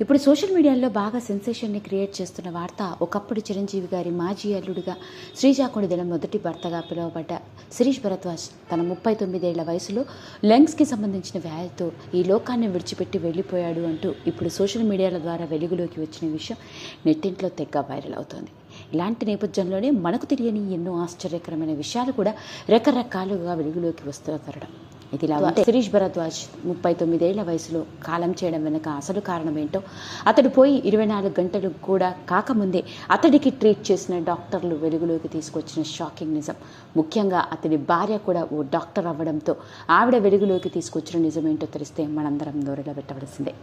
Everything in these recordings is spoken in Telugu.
ఇప్పుడు సోషల్ మీడియాలో బాగా సెన్సేషన్ని క్రియేట్ చేస్తున్న వార్త ఒకప్పుడు చిరంజీవి గారి మాజీ అల్లుడిగా శ్రీజాకొండిదల మొదటి భర్తగా పిలువబడ్డ శిరీష్ భరద్వాజ్ తన ముప్పై తొమ్మిదేళ్ళ వయసులో లెంగ్స్కి సంబంధించిన వ్యాధితో ఈ లోకాన్ని విడిచిపెట్టి వెళ్ళిపోయాడు అంటూ ఇప్పుడు సోషల్ మీడియాల ద్వారా వెలుగులోకి వచ్చిన విషయం నెట్టింట్లో తెగ్గ వైరల్ అవుతోంది. ఇలాంటి నేపథ్యంలోనే మనకు తెలియని ఎన్నో ఆశ్చర్యకరమైన విషయాలు కూడా రకరకాలుగా వెలుగులోకి వస్తున్న తరడం ఇదిలా ఉంటే శిరీష్ భరద్వాజ్ ముప్పై తొమ్మిదేళ్ళ వయసులో కాలం చేయడం వెనుక అసలు కారణం ఏంటో అతడు పోయి ఇరవై నాలుగు గంటలు కూడా కాకముందే అతడికి ట్రీట్ చేసిన డాక్టర్లు వెలుగులోకి తీసుకొచ్చిన షాకింగ్ నిజం. ముఖ్యంగా అతడి భార్య కూడా ఓ డాక్టర్ అవ్వడంతో ఆవిడ వెలుగులోకి తీసుకొచ్చిన నిజం ఏంటో తెలిస్తే మనందరం దూరంలో పెట్టవలసిందే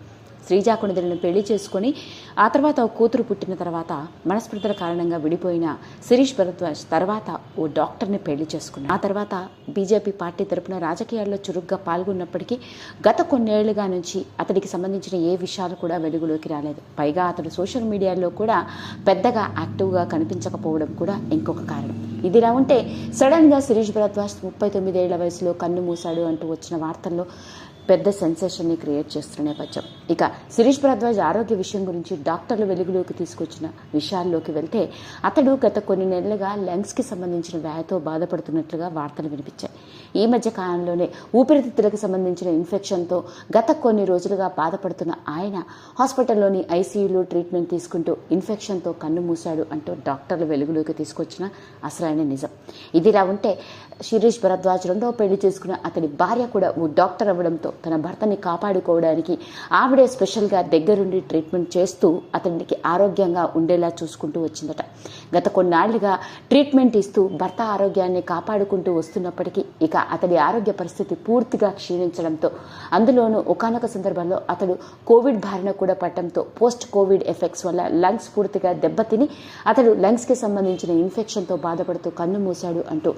శ్రీజాకుణిదులను పెళ్ళి చేసుకొని ఆ తర్వాత కూతురు పుట్టిన తర్వాత మనస్పృతుల కారణంగా విడిపోయిన శిరీష్ భరద్వాజ్ తర్వాత ఓ డాక్టర్ని పెళ్ళి చేసుకున్నాడు ఆ తర్వాత బీజేపీ పార్టీ తరపున రాజకీయాల్లో చురుగ్గా పాల్గొన్నప్పటికీ గత కొన్నేళ్ళుగా నుంచి అతడికి సంబంధించిన ఏ విషయాలు కూడా వెలుగులోకి రాలేదు. పైగా అతడు సోషల్ మీడియాలో కూడా పెద్దగా యాక్టివ్గా కనిపించకపోవడం కూడా ఇంకొక కారణం. ఇదిలా ఉంటే సడన్గా శిరీష్ భరద్వాజ్ ముప్పై తొమ్మిదేళ్ళ వయసులో కన్ను మూశాడు అంటూ వచ్చిన వార్తల్లో పెద్ద సెన్సేషన్ని క్రియేట్ చేస్తున్న నేపథ్యం. ఇక శిరీష్ భరద్వాజ్ ఆరోగ్య విషయం గురించి డాక్టర్లు వెలుగులోకి తీసుకొచ్చిన విషయాల్లోకి వెళ్తే అతడు గత కొన్ని నెలలుగా లంగ్స్కి సంబంధించిన వ్యాధితో బాధపడుతున్నట్లుగా వార్తలు వినిపించాయి. ఈ మధ్య కాలంలోనే ఊపిరితిత్తులకు సంబంధించిన ఇన్ఫెక్షన్తో గత కొన్ని రోజులుగా బాధపడుతున్న ఆయన హాస్పిటల్లోని ఐసీయూలో ట్రీట్మెంట్ తీసుకుంటూ ఇన్ఫెక్షన్తో కన్ను మూశాడు అంటూ డాక్టర్లు వెలుగులోకి తీసుకొచ్చిన అసలైన నిజం. ఇదిలా ఉంటే శిరీష్ భరద్వాజ్ రెండో పెళ్ళి చేసుకున్న అతడి భార్య కూడా ఓ డాక్టర్ అవ్వడంతో తన భర్తని కాపాడుకోవడానికి ఆవిడే స్పెషల్గా దగ్గరుండి ట్రీట్మెంట్ చేస్తూ అతనికి ఆరోగ్యంగా ఉండేలా చూసుకుంటూ వచ్చిందట. గత కొన్నాళ్ళుగా ట్రీట్మెంట్ ఇస్తూ భర్త ఆరోగ్యాన్ని కాపాడుకుంటూ వస్తున్నప్పటికీ ఇక అతడి ఆరోగ్య పరిస్థితి పూర్తిగా క్షీణించడంతో అందులోనూ ఒకనొక సందర్భంలో అతడు కోవిడ్ బారిన కూడా పడటంతో పోస్ట్ కోవిడ్ ఎఫెక్ట్స్ వల్ల లంగ్స్ పూర్తిగా దెబ్బతిని అతడు లంగ్స్కి సంబంధించిన ఇన్ఫెక్షన్తో బాధపడుతూ కన్ను మూశాడు అంటూ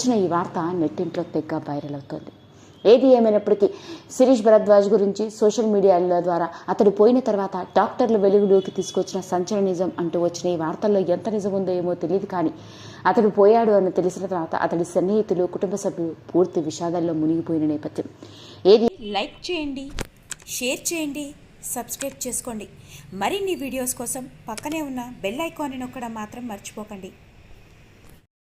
వచ్చిన ఈ వార్త నెట్టింట్లో తెగ్గ వైరల్ అవుతోంది. ఏది ఏమైనప్పటికీ శిరీష్ భరద్వాజ్ గురించి సోషల్ మీడియాల ద్వారా అతడు పోయిన తర్వాత డాక్టర్లు వెలుగులోకి తీసుకొచ్చిన సంచలన నిజం అంటూ వచ్చిన ఈ వార్తల్లో ఎంత నిజం ఉందో ఏమో తెలియదు కానీ అతడు పోయాడు అని తెలిసిన తర్వాత అతడి సన్నిహితులు కుటుంబ సభ్యులు పూర్తి విషాదాల్లో మునిగిపోయిన నేపథ్యం. ఏది లైక్ చేయండి షేర్ చేయండి సబ్స్క్రైబ్ చేసుకోండి. మరిన్ని వీడియోస్ కోసం పక్కనే ఉన్న బెల్ ఐకాన్ని నొక్కడం మాత్రం మర్చిపోకండి.